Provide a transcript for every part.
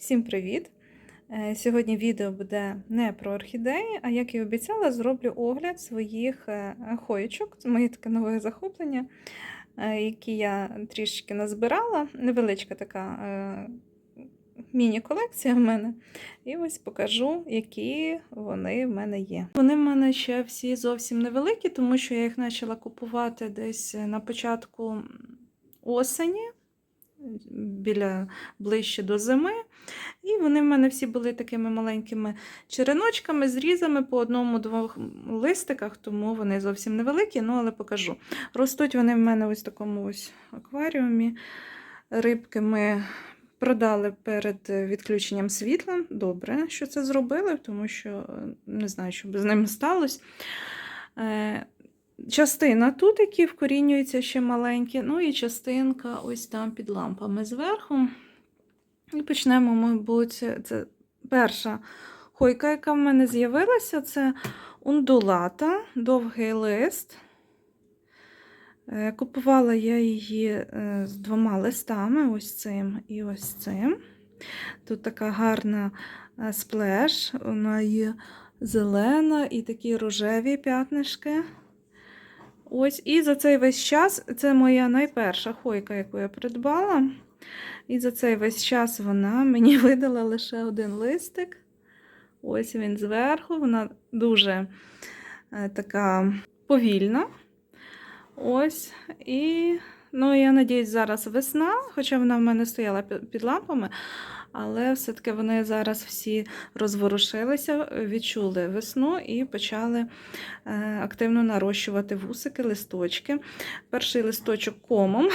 Всім привіт! Е, Сьогодні відео буде не про орхідеї, а як і обіцяла, зроблю огляд своїх е, хоєчок. Це моє таке нове захоплення, е, які я трішки назбирала. Невеличка така міні-колекція в мене. І ось покажу, які вони в мене є. Вони в мене ще всі зовсім невеликі, тому що я їх почала купувати десь на початку осені. Біля ближче до зими. І вони в мене всі були такими маленькими череночками, зрізами по одному-двох листиках, тому вони зовсім невеликі, ну але покажу. Ростуть вони в мене ось в такому ось акваріумі. Рибки ми продали перед відключенням світла. Добре, що це зробили, тому що не знаю, що б з ними сталося. Частина тут, які вкорінюються ще маленькі, ну і частинка ось там під лампами зверху. І почнемо, мабуть, це перша хойка, яка в мене з'явилася, це ундулата, довгий лист. Е, Купувала я її е, з двома листами, ось цим і ось цим. Тут така гарна е, сплеш, вона є зелена і такі рожеві п'ятнишки. Ось, І за цей весь час це моя найперша хойка, яку я придбала. І за цей весь час вона мені видала лише один листик. Ось він зверху, вона дуже е, така повільна. Ось. І, ну, я надіюсь, зараз весна, хоча вона в мене стояла під лампами, але все-таки вони зараз всі розворушилися, відчули весну і почали е, активно нарощувати вусики, листочки. Перший листочок комом.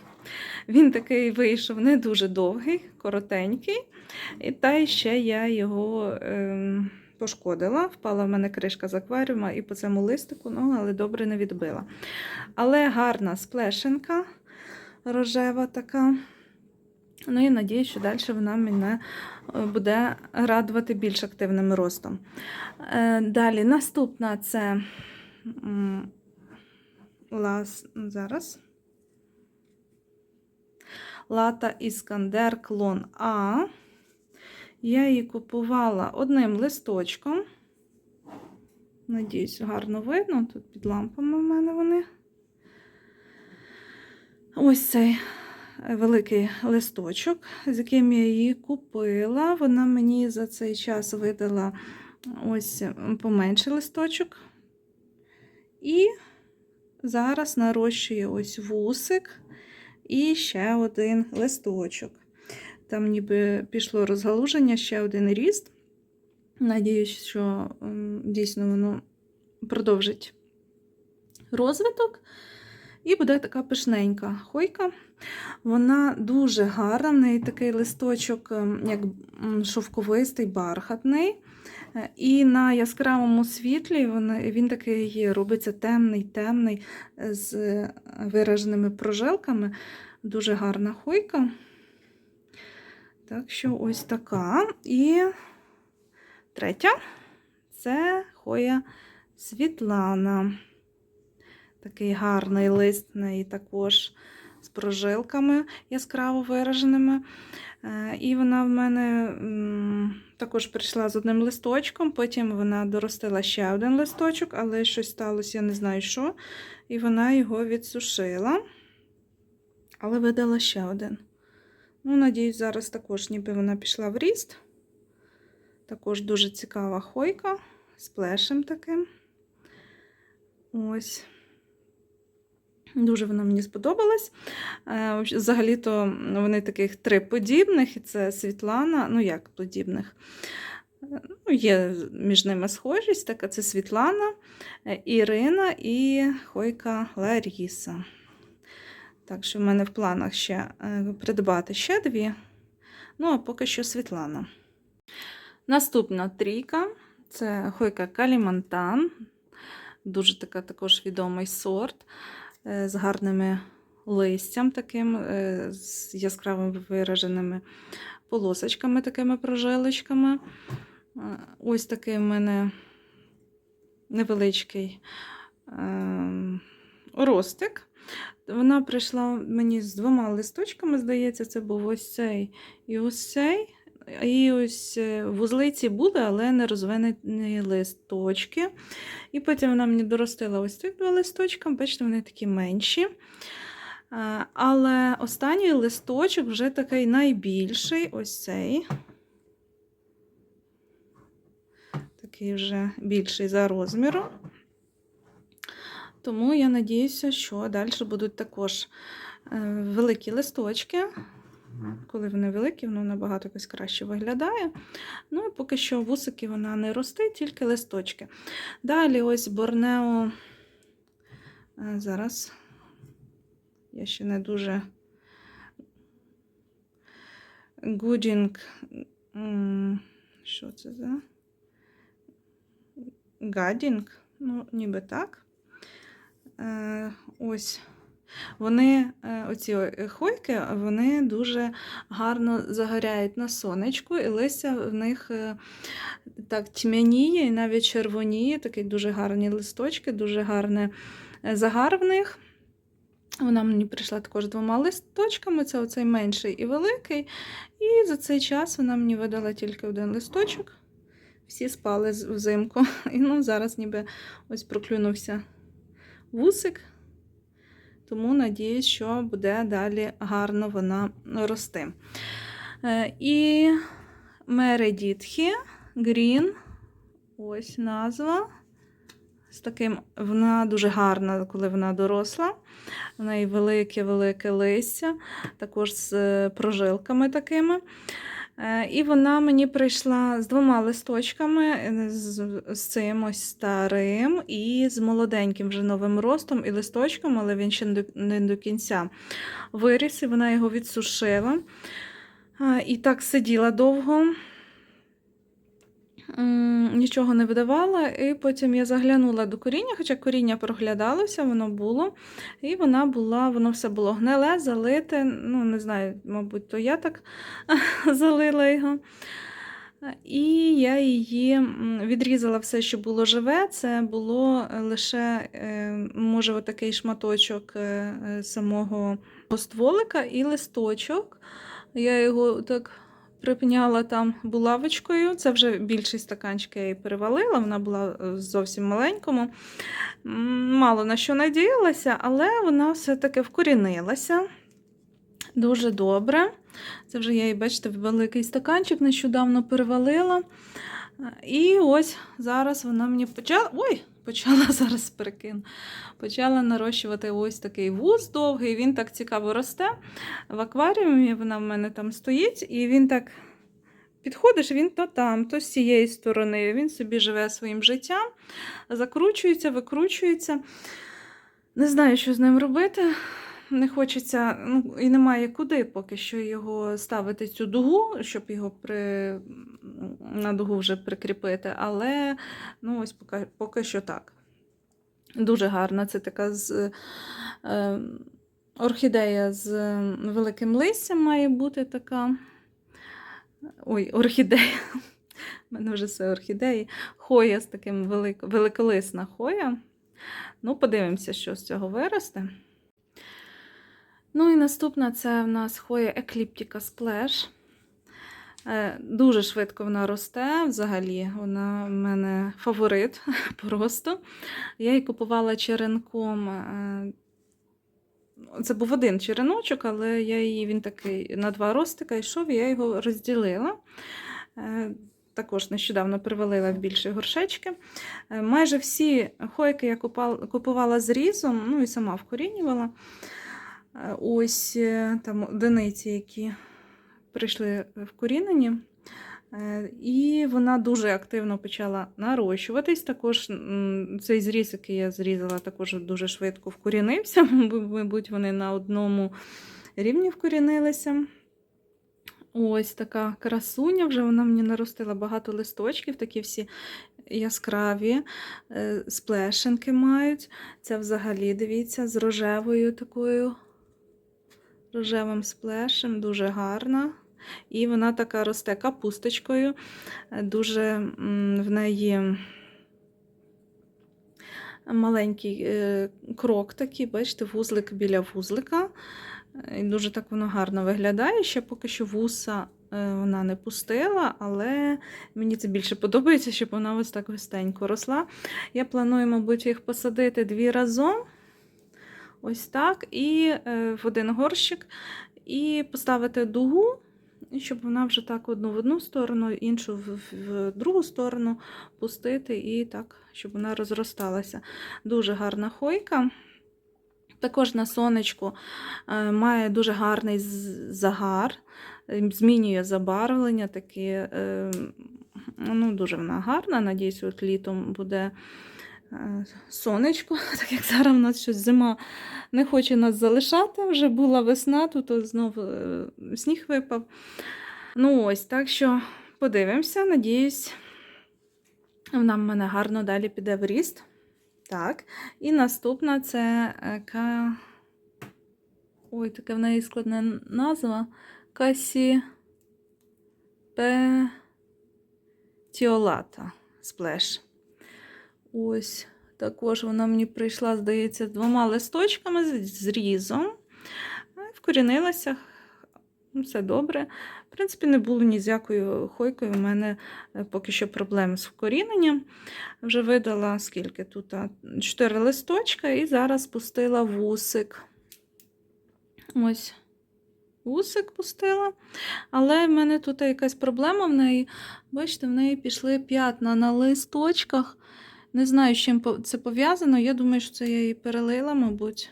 Він такий вийшов не дуже довгий, коротенький. І та ще я його е, пошкодила. Впала в мене кришка з акваріума і по цьому листику, ну, але добре не відбила. Але гарна сплешенка рожева така. Ну і надію, що далі вона мене буде радувати більш активним ростом. Е, Далі наступна це лас, зараз. Лата Іскандер клон А. Я її купувала одним листочком. Надіюсь, гарно видно. Тут під лампами в мене вони. Ось цей великий листочок, з яким я її купила. Вона мені за цей час видала ось поменший листочок. І зараз нарощує ось вусик. І ще один листочок. Там ніби пішло розгалуження, ще один ріст. Надіюсь, що дійсно воно продовжить розвиток. І буде така пишненька хойка. Вона дуже гарна, в неї такий листочок, як шовковистий, бархатний. І на яскравому світлі він, він такий робиться темний, темний, з вираженими прожилками. Дуже гарна хойка. Так що ось така. І третя це хоя Світлана. Такий гарний лист в неї також прожилками яскраво вираженими. І вона в мене також прийшла з одним листочком, потім вона доростила ще один листочок, але щось сталося, я не знаю що. І вона його відсушила, але видала ще один. Ну, надіюсь, зараз також ніби вона пішла в ріст. Також дуже цікава хойка з плешем таким. Ось. Дуже вона мені сподобалась. Е, взагалі-то вони таких три подібних, і це Світлана, ну як подібних. Ну, Є між ними схожість, така це Світлана, е, Ірина і Хойка Ларіса. Так що в мене в планах ще е, придбати ще дві. Ну, а поки що Світлана. Наступна трійка це Хойка Калімантан. Дуже така також відомий сорт з гарними листям, таким, з яскравими вираженими полосочками, такими прожилочками. Ось такий в мене невеличкий ростик. Вона прийшла мені з двома листочками, здається, це був ось цей і ось цей. І ось е, вузлиці були, але не розвинені листочки. І потім вона мені доростила ось цих два листочка, бачите, вони такі менші. Але останній листочок вже такий найбільший, ось цей. Такий вже більший за розміром. Тому я надіюся, що далі будуть також е, великі листочки. Коли вони великі, воно набагато якось краще виглядає. Ну і поки що вусики вона не росте, тільки листочки. Далі ось Борнео. е, Зараз я ще не дуже Гудінг. Що це за? Гадінг? Ну, ніби так. Е, Ось. Вони, е, оці о- хойки, вони дуже гарно загоряють на сонечку, і листя в них е, так тьмяніє і навіть червоніє, такі дуже гарні листочки, дуже гарний е, загар в них. Вона мені прийшла також двома листочками, це оцей менший і великий. І за цей час вона мені видала тільки один листочок. Всі спали взимку. І ну, зараз ніби ось проклюнувся вусик. Тому надіюсь, що буде далі гарно вона рости. Е, І Мередітхі Грін. Ось назва. З таким, вона дуже гарна, коли вона доросла. В неї велике-велике листя, також з е, прожилками такими. Е, І вона мені прийшла з двома листочками, е, з, з цим ось старим і з молоденьким вже новим ростом і листочком, але він ще не до- не до кінця виріс, і вона його відсушила. Е, І так сиділа довго. Нічого не видавала, і потім я заглянула до коріння, хоча коріння проглядалося, воно було. І вона була, воно все було гниле, залите. Ну, не знаю, мабуть, то я так залила його. І я її відрізала все, що було живе. Це було лише, е, може, отакий шматочок е, е, самого стволика і листочок. Я його так припняла там булавочкою. Це вже більший стаканчик я її перевалила, вона була е, зовсім маленькому. Мало на що надіялася, але вона все-таки вкорінилася. Дуже добре. Це вже я її, бачите, великий стаканчик нещодавно перевалила. Е, І ось зараз вона мені почала. Ой! Почала зараз перекину. Почала нарощувати ось такий вуз довгий, він так цікаво росте. В акваріумі вона в мене там стоїть, і він так підходиш, він то там, то з цієї сторони. Він собі живе своїм життям, закручується, викручується. Не знаю, що з ним робити. Не хочеться, ну і немає куди поки що його ставити цю дугу, щоб його при... на дугу вже прикріпити. Але ну, ось поки, поки що так. Дуже гарна. Це така з, е, орхідея з великим листям має бути така. Ой, орхідея. У мене вже все орхідеї. Хоя з таким велик... великолисна хоя. Ну, подивимося, що з цього виросте. Ну і наступна це в нас хоя Екліптіка Splash. Е, Дуже швидко вона росте. Взагалі, вона в мене фаворит просто. Я її купувала черенком. е, Це був один череночок, але я її, він такий на два ростика йшов, і я його розділила. Е, Також нещодавно привалила в більші горшечки. Майже всі хойки я купувала з різом, ну і сама вкорінювала. Ось е, там одиниці, які прийшли вкорінені. Е, І вона дуже активно почала нарощуватись. Також цей зріз, який я зрізала, також дуже швидко вкорінився. Мабуть, вони на одному рівні вкорінилися. Ось така красуня, вже вона мені наростила багато листочків, такі всі яскраві е, сплешинки мають. Це взагалі, дивіться, з рожевою такою рожевим сплешем, дуже гарна. І вона така росте капусточкою. Дуже в неї маленький е, крок такий, бачите, вузлик біля вузлика. І дуже так воно гарно виглядає. Ще поки що вуса е, вона не пустила, але мені це більше подобається, щоб вона ось так густенько росла. Я планую, мабуть, їх посадити дві разом. Ось так, і е, в один горщик, і поставити дугу, щоб вона вже так одну в одну сторону, іншу в, другу сторону пустити, і так, щоб вона розросталася. Дуже гарна хойка. Також на сонечку е, має дуже гарний загар, е, змінює забарвлення, таке, е, ну, дуже вона гарна. Надіюсь, от літом буде сонечко, так як зараз в нас щось зима не хоче нас залишати. Вже була весна, тут знову е, сніг випав. Ну ось, так що подивимося, надіюсь, вона в мене гарно далі піде в ріст. Так. І наступна це е, ка... Ой, таке в неї складна назва. Касі Тіолата сплеш. Ось. Також вона мені прийшла, здається, з двома листочками з зрізом. Е, Вкорінилася. Ну, Все добре. В принципі, не було ні з якою хойкою. У мене е, поки що проблем з вкоріненням. Вже видала скільки тут? 4 листочка, і зараз пустила вусик. Ось. Вусик пустила. Але в мене тут якась проблема в неї. Бачите, в неї пішли п'ятна на листочках. Не знаю, з чим це пов'язано. Я думаю, що це я її перелила, мабуть.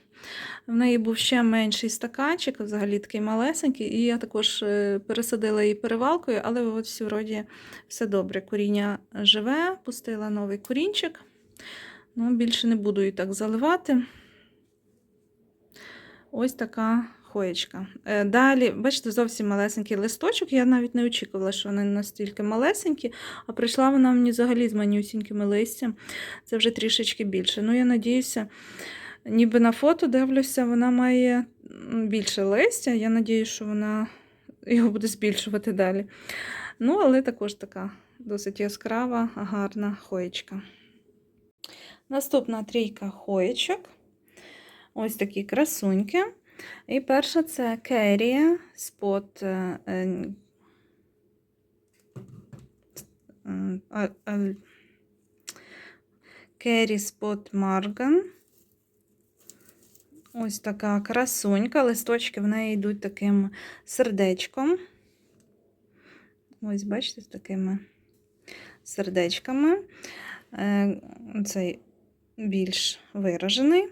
В неї був ще менший стаканчик, взагалі такий малесенький, і я також е, пересадила її перевалкою, але от вроді все добре. Коріння живе, пустила новий корінчик. Ну, більше не буду її так заливати. Ось така хоєчка. Е, Далі, бачите, зовсім малесенький листочок. Я навіть не очікувала, що вони настільки малесенькі, а прийшла вона мені взагалі з манюсінькими листям. Це вже трішечки більше. Ну, я надіюся, ніби на фото дивлюся, вона має більше листя. Я надію, що вона його буде збільшувати далі. Ну, але також така досить яскрава, гарна хоєчка. Наступна трійка хоєчок. Ось такі красуньки. І перша це Керія спот е, е, м, а- а- Керрі спот Марган. Ось така красунька. Листочки в неї йдуть таким сердечком. Ось, бачите, з такими сердечками. Е, Цей більш виражений.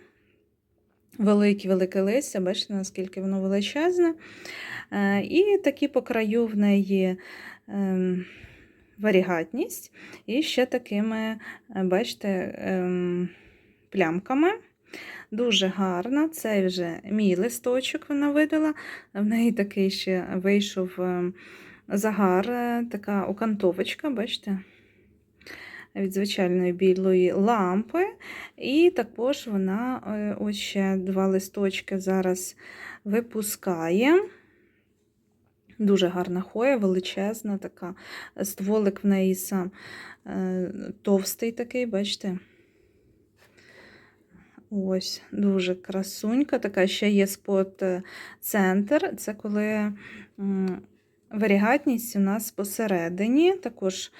Велике велике листя, бачите, наскільки воно величезне. Е, І такі по краю в неї ем, варігатність. І ще такими, е, бачите, ем, плямками. Дуже гарна. Це вже мій листочок вона видала. В неї такий ще вийшов ем, загар, е, така окантовочка, бачите? Від звичайної білої лампи. І також вона е, ось ще два листочки зараз випускає. Дуже гарна хоя, величезна така. Стволик в неї сам е, товстий такий, бачите? Ось, дуже красунька. Така ще є спот е, центр. Це коли варігатність у нас посередині. Також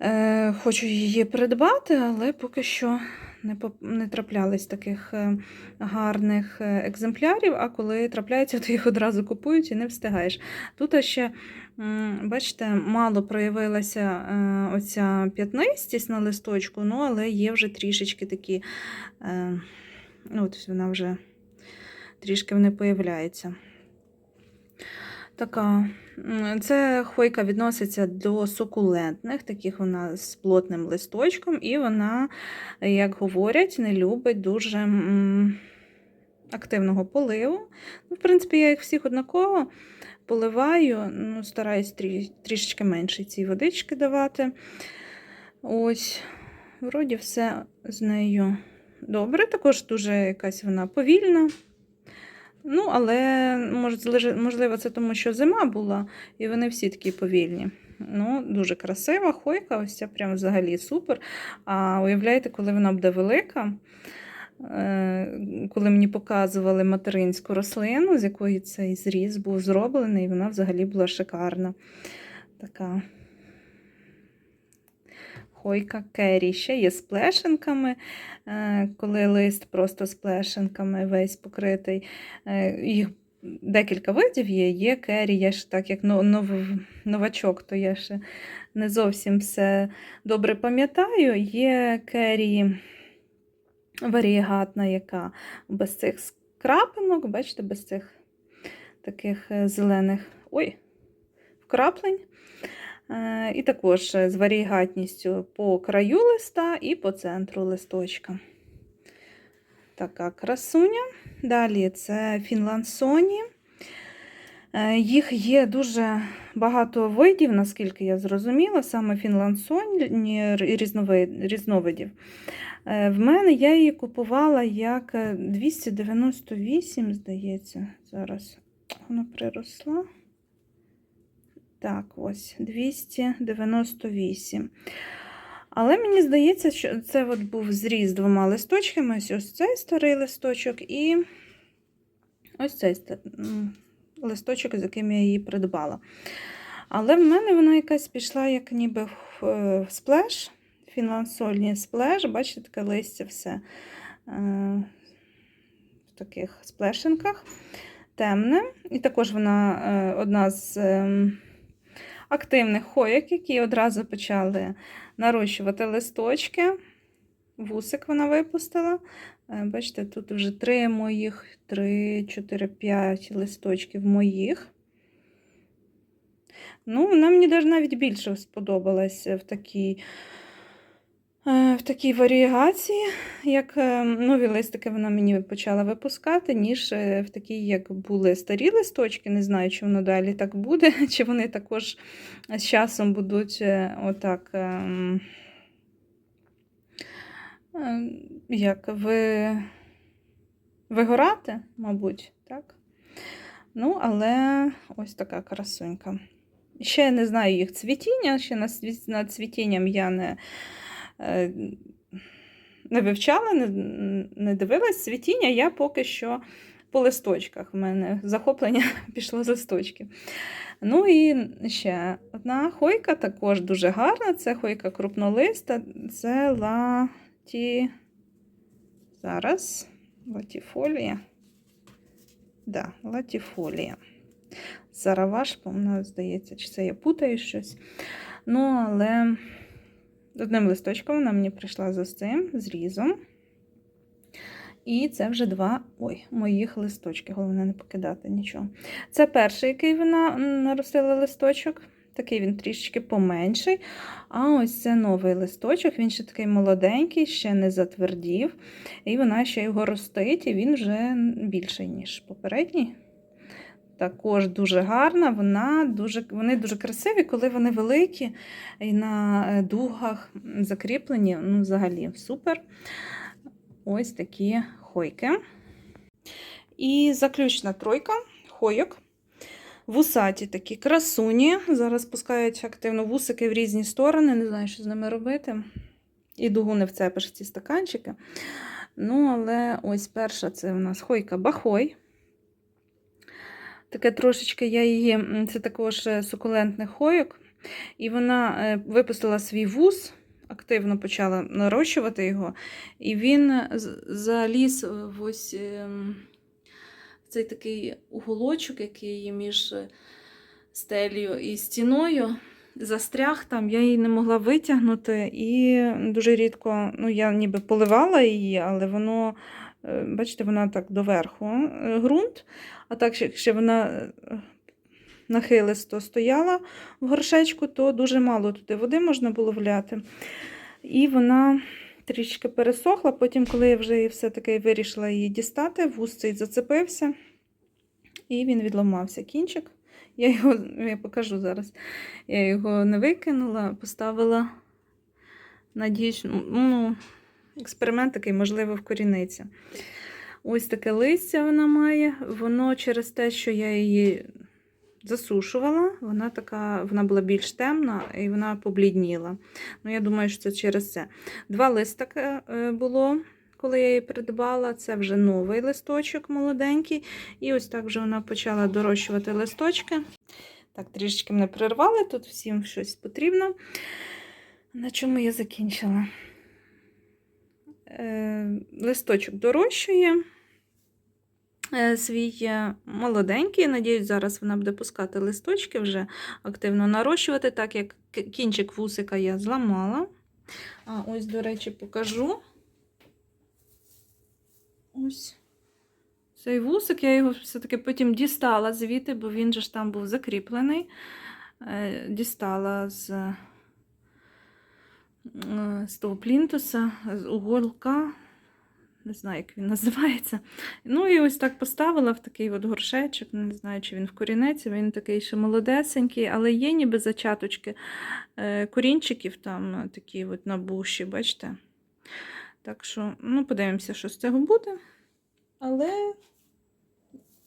е, хочу її придбати, але поки що не, не траплялись таких е, гарних е, екземплярів, а коли трапляються, то їх одразу купують і не встигаєш. Тут ще, бачите, мало проявилася оця п'ятнистість на листочку, ну, але є вже трішечки такі, от вона вже трішки не появляється. Така. Це хойка відноситься до сукулентних, таких вона з плотним листочком, і вона, як говорять, не любить дуже активного поливу. Ну, в принципі, я їх всіх однаково поливаю, ну, стараюсь трі, трішечки менше ці водички давати. Ось, вроді все з нею добре. Також дуже якась вона повільна. Ну, але можливо, це тому, що зима була, і вони всі такі повільні. Ну, дуже красива хойка, ось ця прям взагалі супер. А уявляєте, коли вона буде велика, е, коли мені показували материнську рослину, з якої цей зріз був зроблений, і вона взагалі була шикарна. Така хойка керрі. Ще є з плешинками, е, коли лист просто з плешинками весь покритий. Е, Їх декілька видів є. Є керрі, я ще так як нов- новачок, то я ще не зовсім все добре пам'ятаю. Є керрі варієгатна, яка без цих скрапинок, бачите, без цих таких е, зелених ой, вкраплень. Е, І також з варієгатністю по краю листа і по центру листочка. Така красуня. Далі це Фінланд Соні. Е, Їх є дуже багато видів, наскільки я зрозуміла, саме Фінланд Соні різновидів. Е, В мене я її купувала як е, 298, здається, зараз вона приросла. Так, ось 298. Але мені здається, що це от був зріз двома листочками. Ось ось цей старий листочок і ось цей листочок, з яким я її придбала. Але в мене вона якась пішла, як ніби в, е, сплеш, фінансольні сплеш, бачите, таке листя все е, в таких сплешинках. Темне. І також вона е, одна з ем, активних хоєк, які одразу почали нарощувати листочки. Вусик вона випустила. Е, Бачите, тут вже три моїх, три, чотири, п'ять листочків моїх. Ну, вона мені навіть більше сподобалась в такій, в такій варіагації, як е, нові листики вона мені почала випускати, ніж е, в такій, як були старі листочки. Не знаю, чи воно далі так буде, чи вони також з часом будуть е, отак. ем, е, Як ви... вигорати, мабуть, так? Ну, але ось така красунька. Ще не знаю їх цвітіння, ще над цвітінням я не, е, не вивчала, не, дивилась. Цвітіння я поки що по листочках. В мене захоплення пішло з листочків. Ну і ще одна хойка, також дуже гарна. Це хойка крупнолиста, це латі. Зараз латіфолія. Да, латіфолія. Зараваш, по-моєму, здається, чи це я путаю щось. Ну, але одним листочком вона мені прийшла за цим зрізом. І це вже два ой, моїх листочки. Головне не покидати нічого. Це перший, який вона наростила листочок. Такий він трішечки поменший. А ось це новий листочок, він ще такий молоденький, ще не затвердів. І вона ще його ростить, і він вже більший, ніж попередній. Також дуже гарна, вона дуже, вони дуже красиві, коли вони великі і на е, дугах закріплені. Ну, взагалі, супер. Ось такі хойки. І заключна тройка хойок. Вусаті такі красуні. Зараз пускають активно вусики в різні сторони. Не знаю, що з ними робити. І дугу не вцепиш ці стаканчики. Ну, але ось перша це у нас хойка Бахой. Таке трошечки я її, це також е, сукулентний хойок. І вона е, випустила свій вуз, активно почала нарощувати його. І він е, заліз в ось ем, цей такий уголочок, який між стелею і стіною. Застряг там, я її не могла витягнути, і дуже рідко, ну я ніби поливала її, але воно, бачите, вона так доверху е, ґрунт, а так, якщо вона е, нахилисто стояла в горшечку, то дуже мало туди води можна було вляти. І вона трішки пересохла. Потім, коли я вже все-таки вирішила її дістати, вуз цей зацепився, і він відламався кінчик. Я його я покажу зараз. Я його не викинула, поставила, надіюсь, ну, експеримент такий, можливо, вкоріниться. Ось таке листя вона має. Воно через те, що я її засушувала, вона така, вона була більш темна і вона поблідніла. Ну, я думаю, що це через це. Два листика е, було, коли я її придбала. Це вже новий листочок молоденький. І ось так вже вона почала дорощувати листочки. Так, трішечки мене прервали, тут всім щось потрібно. На чому я закінчила? Е, листочок дорощує. Е, Свій молоденький. Надіюсь, зараз вона буде пускати листочки, вже активно нарощувати, так як кінчик вусика я зламала. А ось, до речі, покажу. Ось цей вусик, я його все-таки потім дістала звідти, бо він же ж там був закріплений. Е, Дістала з, з того плінтуса, з уголка. Не знаю, як він називається. Ну і ось так поставила в такий от горшечок. Не знаю, чи він в корінеці, він такий ще молодесенький, але є ніби зачаточки е, корінчиків там е, такі от на буші, бачите? Так що, ну, подивимося, що з цього буде. Але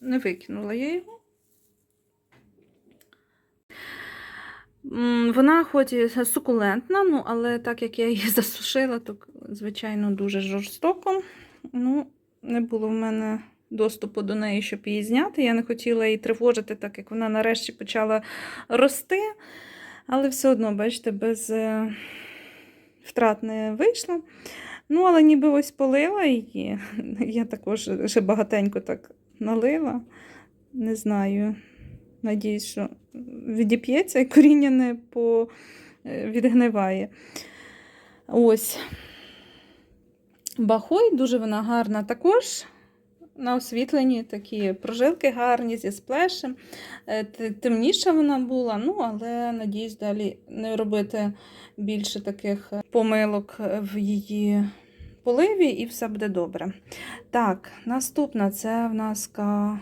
не викинула я його. Вона хоч і сукулентна, ну, але так як я її засушила, то, звичайно, дуже жорстоко. Ну, не було в мене доступу до неї, щоб її зняти. Я не хотіла її тривожити, так як вона нарешті почала рости. Але все одно, бачите, без е, втрат не вийшла. Ну, але ніби ось полила її. Я також ще багатенько так налила. Не знаю. Надіюсь, що відіп'ється і коріння не по... е, відгниває. Ось. Бахой, дуже вона гарна також. На освітленні такі прожилки гарні зі сплешем. Е, Темніша вона була, ну, але надіюсь далі не робити більше таких помилок в її поливі, і все буде добре. Так, наступна це в нас кауда.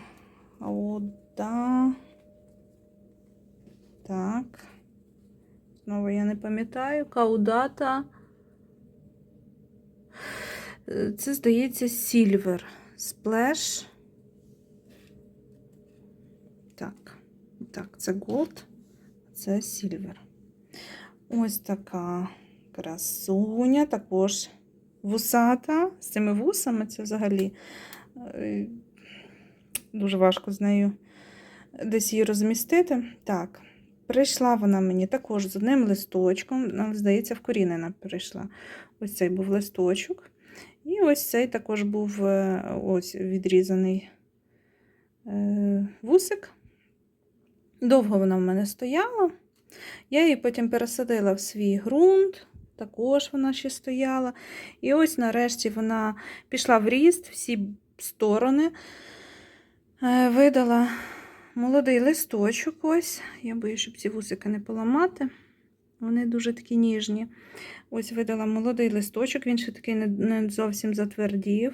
Так. Знову я не пам'ятаю. Каудата. Це, здається, Сільвер. Сплеш. Так. Так, це Gold, це Сільвер. Ось така красуня, також вусата. З цими вусами це взагалі е, дуже важко з нею десь її розмістити. Так, прийшла вона мені також з одним листочком, але, здається, вкорінена прийшла. Ось цей був листочок. І ось цей також був е, ось відрізаний е, вусик. Довго вона в мене стояла. Я її потім пересадила в свій ґрунт, також вона ще стояла. І ось нарешті вона пішла в ріст всі сторони, Е, видала молодий листочок. Ось. Я боюсь, щоб ці вусики не поламати. Вони дуже такі ніжні. Ось видала молодий листочок, він ще такий не, зовсім затвердів.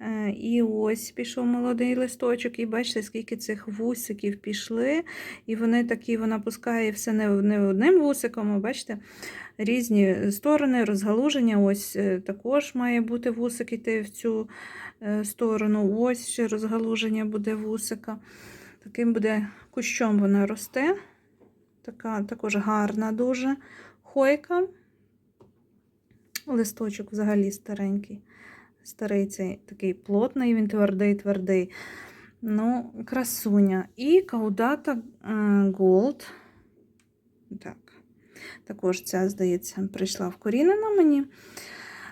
Е, І ось пішов молодий листочок, і бачите, скільки цих вусиків пішли. І вони такі, вона пускає все не, не одним вусиком, а бачите, різні сторони, розгалуження. Ось е, також має бути вусик іти в цю е, сторону. Ось ще розгалуження буде вусика. Таким буде кущом вона росте. Така також гарна дуже хойка. Листочок взагалі старенький. Старий цей такий плотний, він твердий, твердий. Ну, красуня. І каудата е, Gold. Так. Також ця, здається, прийшла вкорінена мені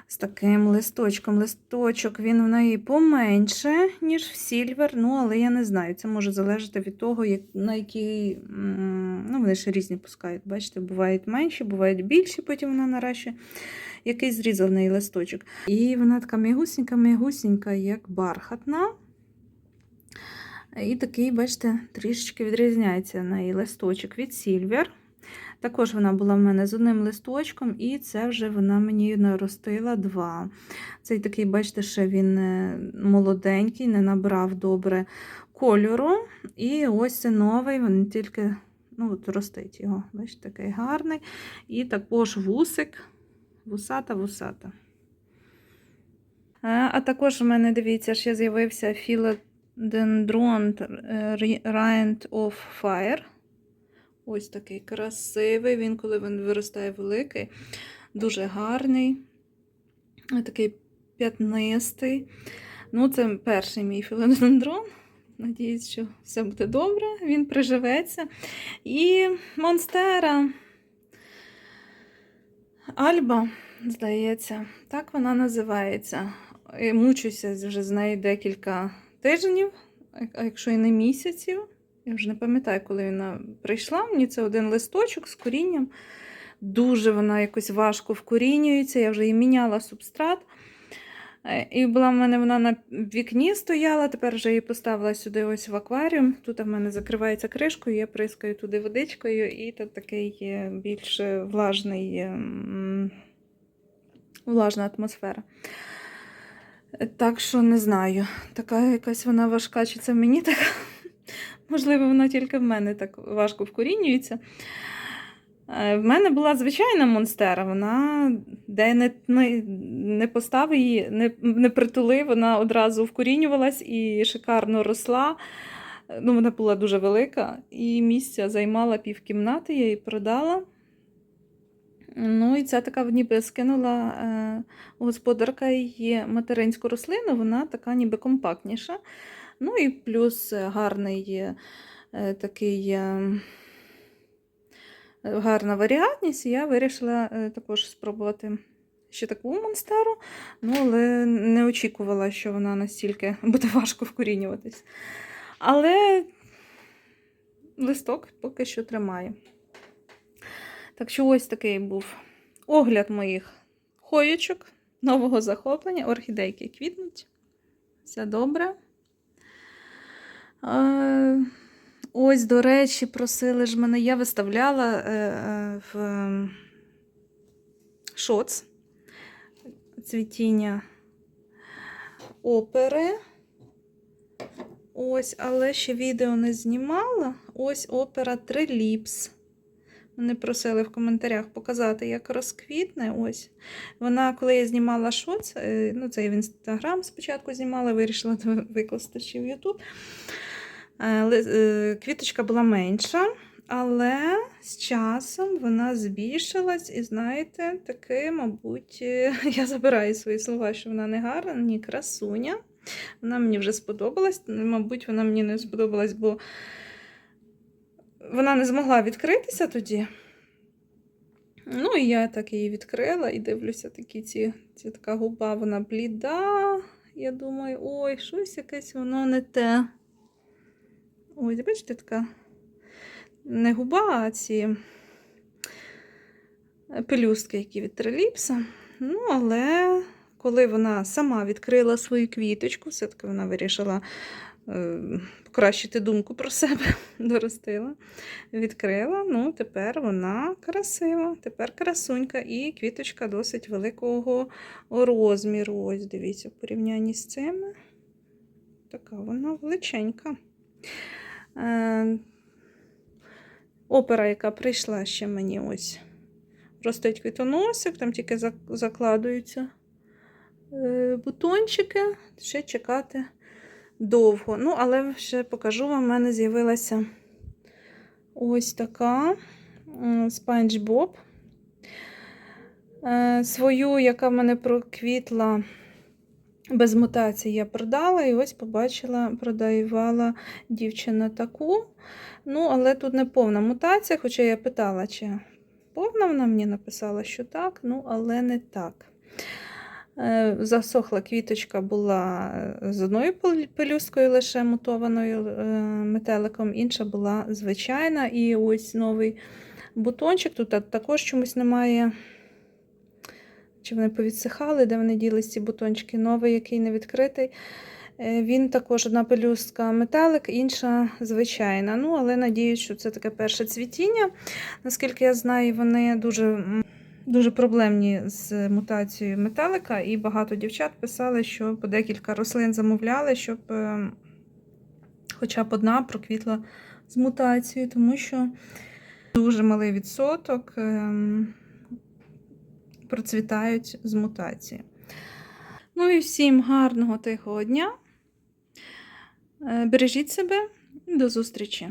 з таким листочком. Листочок він в неї поменше, ніж в Сільвер. Ну, але я не знаю. Це може залежати від того, як, на який. Ну, вони ще різні пускають. Бачите, бувають менші, бувають більші, потім вона наращує. Який зрізав в неї листочок. І вона така м'ягусінька-м'ягусінька, як бархатна. І такий, бачите, трішечки відрізняється на неї листочок від Сільвер. Також вона була в мене з одним листочком, і це вже вона мені наростила два. Цей такий, бачите, ще він е, молоденький, не набрав добре кольору. І ось це новий, він тільки ну, от ростить його. Бачите, такий гарний. І також вусик, вусата, вусата. Е, А також у мене, дивіться, ще з'явився Philodendron Rind of Fire. Ось такий красивий. Він, коли він виростає великий, дуже гарний. Такий п'ятнистий. Ну, це перший мій філодендрон. Надіюсь, що все буде добре, він приживеться. І Монстера Альба, здається, так вона називається. Мучуся вже з нею декілька тижнів, якщо і не місяців. Я вже не пам'ятаю, коли вона прийшла. Мені це один листочок з корінням. Дуже вона якось важко вкорінюється. Я вже її міняла субстрат. Е, І була в мене вона на вікні стояла, тепер вже її поставила сюди ось в акваріум. Тут в мене закривається кришкою, я прискаю туди водичкою, і тут такий е, більш влажний, е, влажна атмосфера. Так що не знаю, така якась вона важка, чи це мені така. Можливо, вона тільки в мене так важко вкорінюється. Е, В мене була звичайна монстера, вона де не, не, не постав її, не, не притулив, вона одразу вкорінювалась і шикарно росла. Ну, вона була дуже велика, і місця займала півкімнати, я її продала. Ну, і ця така ніби скинула е, господарка її материнську рослину, вона така ніби компактніша. Ну і плюс е, гарний е, такий. е, гарна варіантність, і я вирішила також спробувати ще таку монстеру, ну, але не очікувала, що вона настільки буде важко вкорінюватись. Але листок поки що тримає. Так що ось такий був огляд моїх хоєчок, нового захоплення, орхідейки квітнуть. Все добре. Ось, до речі, просили ж мене, я виставляла е, е, в е, шоц цвітіння опери. Ось, але ще відео не знімала. Ось опера Триліпс. Вони просили в коментарях показати, як розквітне. Ось. Вона, коли я знімала шоц, е, ну це я в інстаграм спочатку знімала, вирішила викласти ще в Ютуб. Е, е, Квіточка була менша, але з часом вона збільшилась, і знаєте, таки, мабуть, е, я забираю свої слова, що вона не гарна, ні красуня. Вона мені вже сподобалась. Мабуть, вона мені не сподобалась, бо вона не змогла відкритися тоді. Ну, і я так її відкрила і дивлюся, такі ці, ці така губа, вона бліда. Я думаю, ой, щось якесь воно не те. Ось, бачите, така не губа, а ці пелюстки, які від триліпса. Ну, але коли вона сама відкрила свою квіточку, все-таки вона вирішила е, покращити думку про себе, доростила, відкрила. Ну, тепер вона красива, тепер красунька, і квіточка досить великого розміру. Ось, дивіться, в порівнянні з цими. Така вона величенька. Е, Опера, яка прийшла ще мені ось. Ростить квітоносик, там тільки закладуються е, бутончики. Ще чекати довго. Ну, але ще покажу вам, в мене з'явилася ось така спанч Боб. Е, Свою, яка в мене проквітла без мутації, я продала, і ось побачила, продавала дівчина таку. Ну, але тут не повна мутація, хоча я питала, чи повна вона мені написала, що так, ну, але не так. Е, Засохла квіточка була е, з одною пел- пелюсткою лише мутованою е, метеликом, інша була звичайна. І ось новий бутончик. Тут також чомусь немає. Чи вони повідсихали, де вони ділись ці бутончики. Новий, який не відкритий. Е, Він також одна пелюстка метелик, інша звичайна. Ну, але надіюсь, що це таке перше цвітіння. Наскільки я знаю, вони дуже, дуже проблемні з мутацією метелика, і багато дівчат писали, що по декілька рослин замовляли, щоб е, хоча б одна проквітла з мутацією, тому що дуже малий відсоток ем, процвітають з мутації. Ну і всім гарного тихого дня. Е, Бережіть себе і до зустрічі!